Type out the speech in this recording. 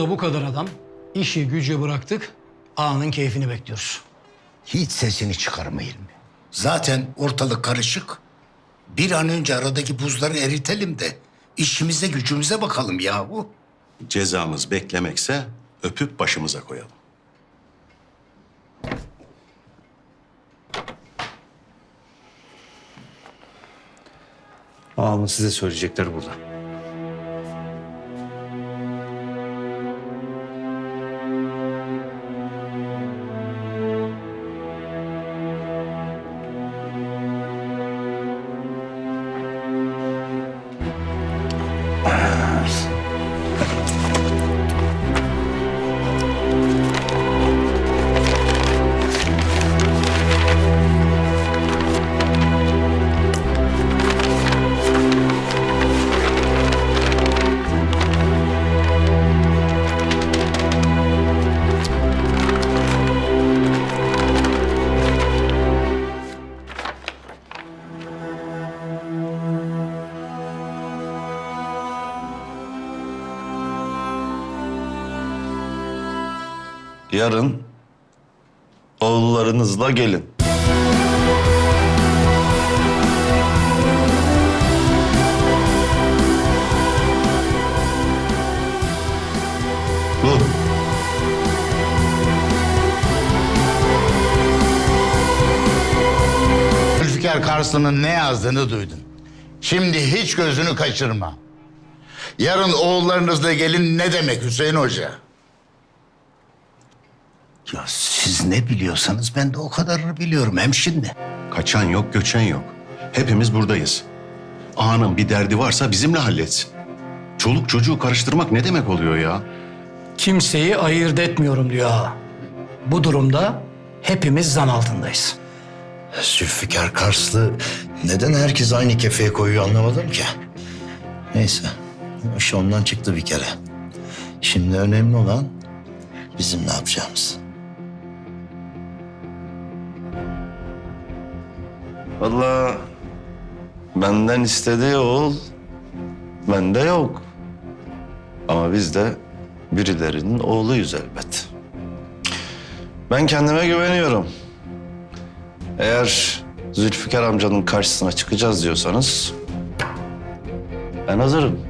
Bu kadar adam. İşi gücü bıraktık. Ağanın keyfini bekliyoruz. Hiç sesini çıkarmayın. Zaten ortalık karışık. Bir an önce aradaki buzları eritelim de işimize gücümüze bakalım yahu. Cezamız beklemekse öpüp başımıza koyalım. Ağamın size söyleyecekleri burada. Yarın oğullarınızla gelin. Bu. Zülfikar Karslan'ın ne yazdığını duydun. Şimdi hiç gözünü kaçırma. Yarın oğullarınızla gelin ne demek Hüseyin Hoca? Ya siz ne biliyorsanız ben de o kadarını biliyorum hemşinle. Kaçan yok, göçen yok. Hepimiz buradayız. Ağanın bir derdi varsa bizimle halletsin. Çoluk çocuğu karıştırmak ne demek oluyor ya? Kimseyi ayırt etmiyorum diyor ağa. Bu durumda hepimiz zan altındayız. Zülfikar Karslı neden herkes aynı kefeye koyuyor anlamadım ki. Neyse, iş ondan çıktı bir kere. Şimdi önemli olan bizim ne yapacağımız. Vallahi benden istediği oğul bende yok. Ama biz de birilerinin oğluyuz elbet. Ben kendime güveniyorum. Eğer Zülfikar amcanın karşısına çıkacağız diyorsanız ben hazırım.